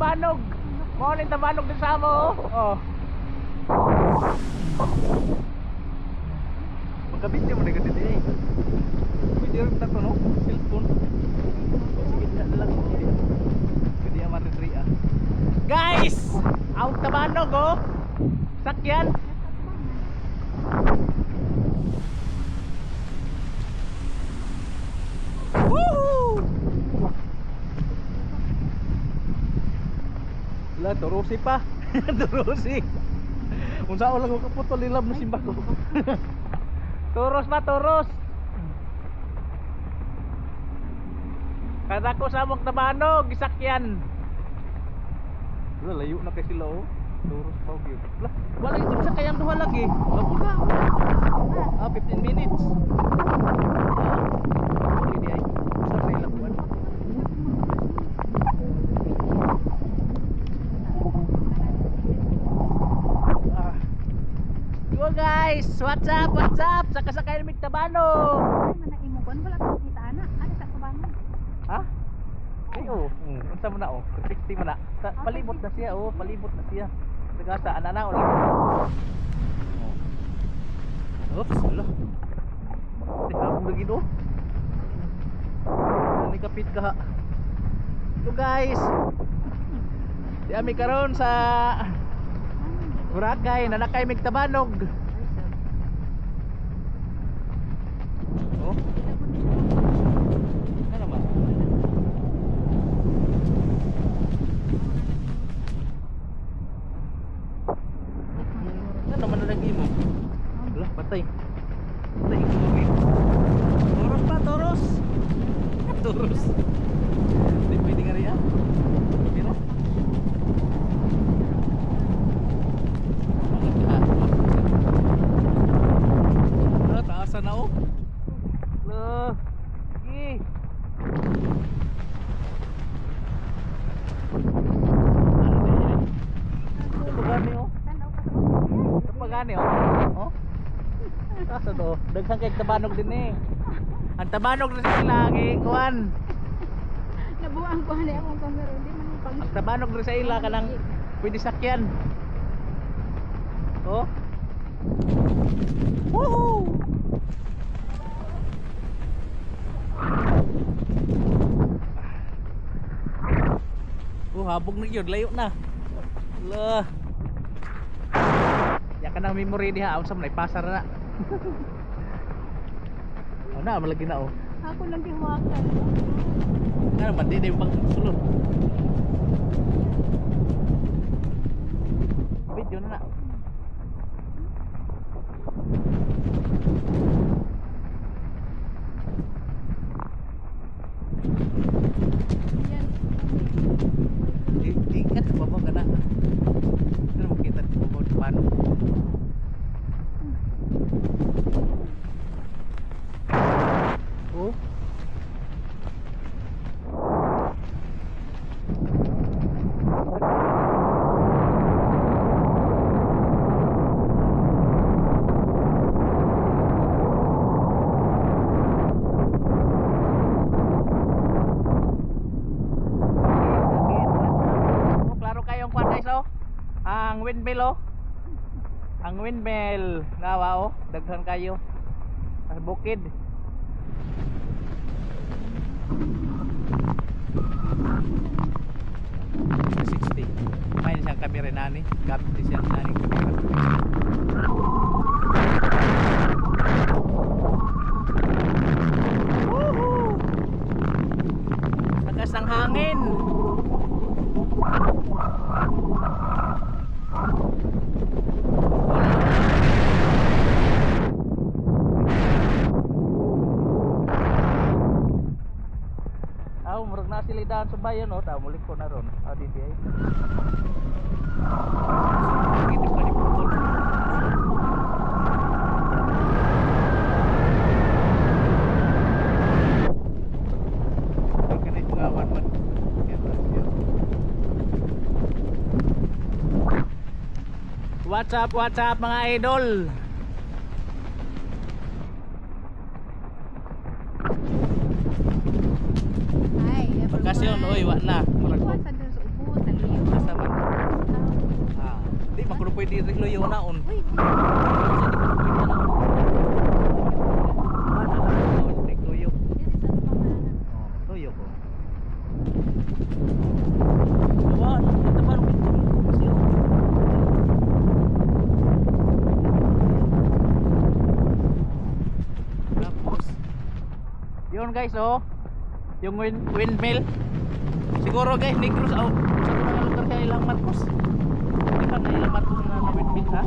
tabanog. Mo ni tabanog din sa mo. Oh. Magkabit mo na ganito eh. Pwede rin na to no? Cellphone. Sige na lang. Pwede ang maritri ah. Guys, ang tabanog oh. Sakyan. Woohoo! Wala, turusi pa. turusi. Kung saan lang makaputol nila mo simba ko. Turos ba, turos? Kada ko sa mong tabanog, isakyan. Wala, layo na kay sila oh. Turos pa og yun. Wala, yung sa kayang duha lagi. Wala na. Ah, 15 minutes. Ah, Pwede ay. Sa sa ilang buwan. Ah, Guys, what's up, what's up? Saka sa kayo tabanog. Ay, manaimugon. Wala kang kita, anak. Ano sa kabangan? ha? Ay, oh. Hmm, unsa mo na oh. 60 mo na. Sa, palibot na siya oh, palibot na siya. Saka sa anana ulit. Oh. Oops, wala. Di habog lagi do. Ani kapit ka. ha. Yo guys. Di ami karon sa Boracay na nakay mig tabanog. Oh. Ano naman? Ano naman na lagi mo? Wala, patay. Patay ko mo Toros pa, toros. Turus. Hindi pwede nga rin yan. Okay na. Ah, taasan na oh. Sige. Ano na yan? Ano ba gani oh? Tanaw ka sa kabangan. Ano pa gani oh? Oh? Asa to? Daghan kay tabanog din eh. Ang tabanog na sila kay kuan. Nabuang ko na akong kamera. Hindi man pang... Ang tabanog rin sa ila kanang pwede sakyan. Oh. Woohoo! Oh, habog na yun, layo na. La. Ya ka nang memory diha, unsa man pasar na. oh na, malagi na oh. Ako lang gihawakan. Ano man di pang sulod. Video na na. Yan. Di di kat babaw ka na. Ano makita di babaw di paano. Oh. Oh, klaro oh. Ang windmill oh. Ang windmill nawa oh, daghan kayo. Sa bukid. May siyang kamera nani. Gamit siyang nani kamera. Woohoo! Lakas ng hangin. Aw, murag na sila daan sa bayan oh, ta mulik ko na ron. Ah, di di ay. Sige, di pa ni putol. Ay, kanit mga awan man. Kaya parang yun. What's up, what's up mga idol? Ay, Bakasyon, oy, wa na. Murag Iwasan dun sa ubo, sa makulo pwede rin luyo naon. Uy, Sa di pa pwede naon. Ah, naon rin dili sa. Oh, ko. Ba rin siyo? Tapos, yun guys oh, yung wind, windmill. Siguro guys, Negros out. Sa mga lugar kaya ilang matkos. Di ba na ilang matkos na na windmill ha?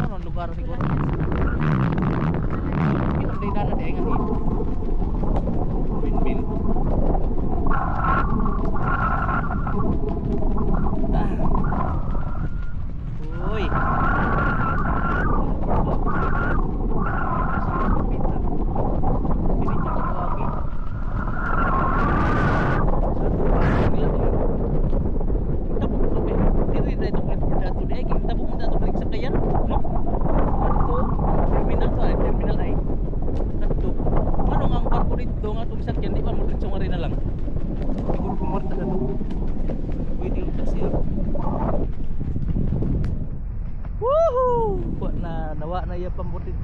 Ano lugar siguro? Hindi dana day nga dito. Windmill. Ah. Uy. Woohoo! Kuha na nawa na iya pambutit to. Iyang kuan. Balo. Hmm? 10 minutes ya. Bali medyo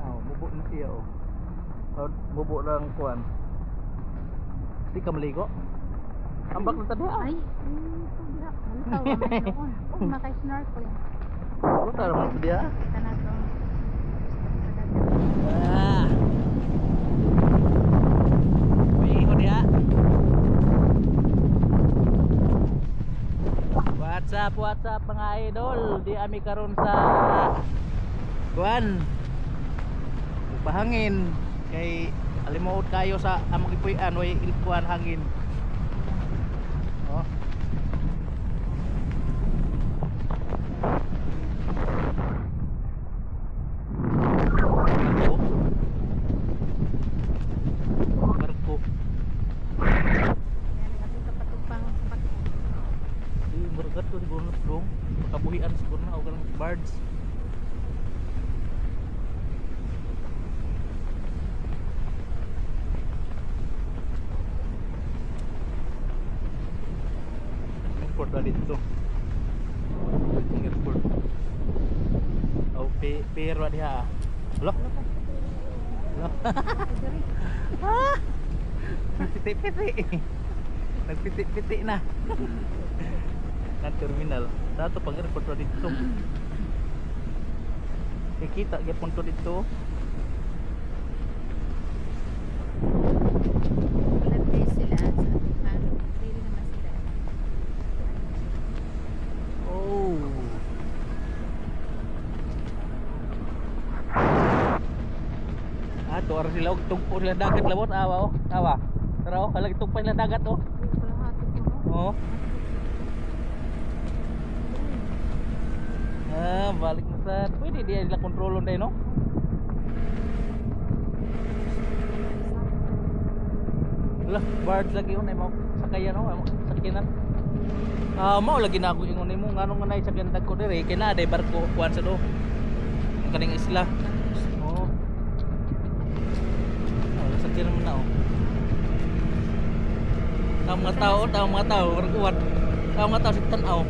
Ah, mubo na siya oh. Oh, mubo lang kuan. Di ka maligo? Ambak na tadi ah. Ay, Oh, maka-snorkel. Ano ta naman dia? Kana to. Ah. Ko dia. What's up, what's up mga idol? Di ami karon sa kuan. Bahangin kay alimuot kayo sa among ipuy-an way ilkuan hangin. Oh. Barko. Yan ato sa patupang sa pag Di berkat tuh siguro dong. Kabuhian siguro na o kanang birds. Airport na dito. Ang airport. Oh, pe pero diha. Lo. Lo. Ah! Piti-piti. Nagpiti-piti na. Kan terminal. Dato pag airport na dito. Kikita gyapon to dito. Lagay sila sa atupang. Dili naman sila. Oh. Ara sila og tugpo sila dagat labot awa oh. Awa. Tara oh, kalag tugpo sila dagat oh. Ko ko. Oh. Ah, balik na sa pwede dia nila kontrolon dai no. Lah, birds lagi yun ay sakayan ay mo sakinan. Ah, mao lagi na ako ingon nimo ngano nga sakyan dagko dire kay na day barko kuan sa do. Kaning isla. Oo. Oh, sakyan mo na oh. Tao mga tao, tao mga tao, barkuan. Tao mga tao sa tanaw.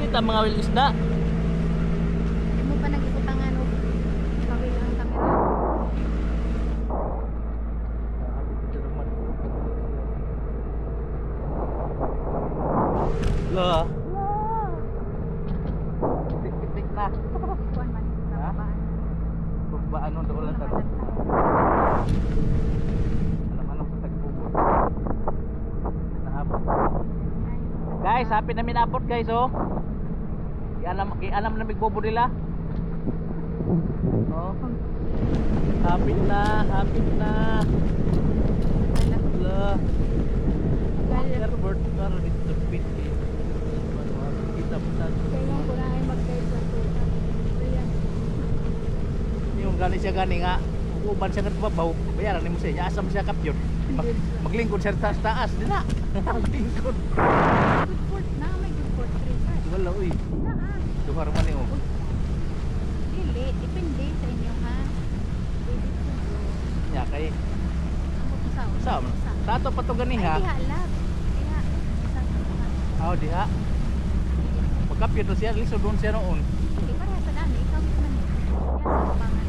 Pwede ta mga isda. Di mo pa nag-ibutangan o kawil ang kamera. na. Kuan man. Ha? Nababaan. Kung ba ano doon lang sa Naman ang tao. alam ano sa tagpupot. Naabot. Ay, Guys, happy na minabot guys oh. Ianam, ianam na migbobo nila. Oh. Happy na, happy na. alam. Kaya- Airport car dito pit. Kita mo sa Kaya ko na ay mag-guide sa tuta. Ayan. yung gani siya gani nga. Uban siya katbabaw. Bayaran ni mo siya. Asam siya kapyon. Mag, maglingkod siya sa taas. Di na. maglingkod. Wala uy. Duhar man ni oh. Dili. Depende sa inyo ha. Dili po. Nya kay Amo sa sa Tato pa to gani ha. Diha lang. Diha. Sa. Aw diha. Magkapyon to siya. Lisod doon siya noon. Hindi para sa dami. Ikaw man. Yan. Sa pangan